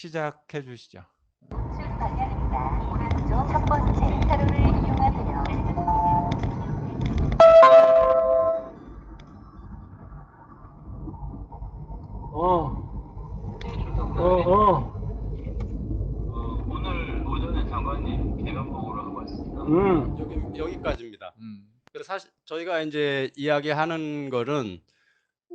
시작해 주시죠. 첫 번째 차로를 이용하세요. 어, 어, 어, 어, 오늘 오전에 장관님 대면 보고를 하고 왔습니다. 음, 여기 여기까지입니다. 음. 그래서 사실 저희가 이제 이야기하는 거는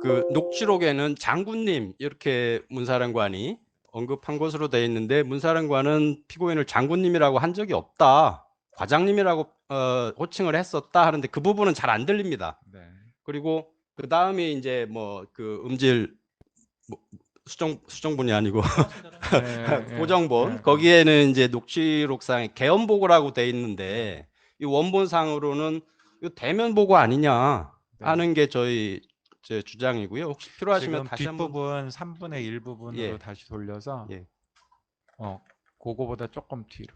그 녹취록에는 장군님 이렇게 문사령관이 언급한 것으로 돼 있는데 문사령관은 피고인을 장군님이라고 한 적이 없다. 과장님이라고 어, 호칭을 했었다 하는데 그 부분은 잘 안 들립니다. 네. 그리고 그 다음에 이제 뭐 그 음질 뭐 수정 수정본이 아니고 네, 네, 고정본 네, 거기에는 이제 녹취록상에 개연 보고라고 돼 있는데 이 원본상으로는 이 대면 보고 아니냐 네. 하는 게 저희 제 주장이고요. 혹시 필요하시면 다시 뒷부분 3분의 1 부분으로 예. 다시 돌려서 예. 어 그거보다 조금 뒤로.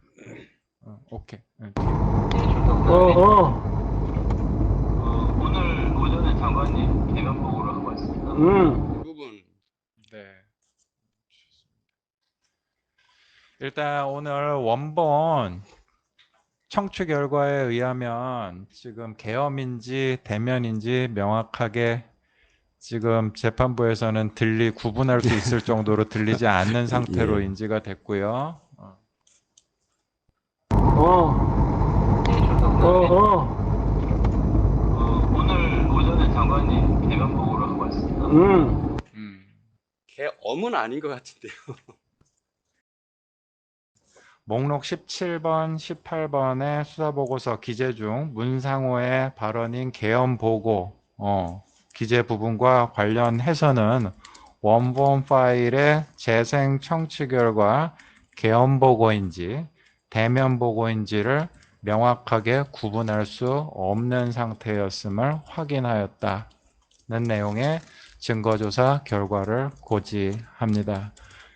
어, 오케이. 네, 어, 어, 어, 오늘 오전에 장관님 대면 보고를 하고 왔습니다. 음, 그 부분 네. 일단 오늘 원본 청취 결과에 의하면 지금 계엄인지 대면인지 명확하게 지금 재판부에서는 들리 구분할 수 있을 정도로 들리지 않는 상태로 예. 인지가 됐고요. 어, 어, 어, 어, 어, 오늘 오전에 장관님 대면 보고를 하고 왔습니다. 음, 음. 개 엄은 아닌 것 같은데요. 목록 17번, 18번의 수사보고서 기재 중 문상호의 발언인 개헌 보고 어, 기재 부분과 관련해서는 원본 파일의 재생 청취 결과 개헌 보고인지 대면 보고인지를 명확하게 구분할 수 없는 상태였음을 확인하였다는 내용의 증거조사 결과를 고지합니다.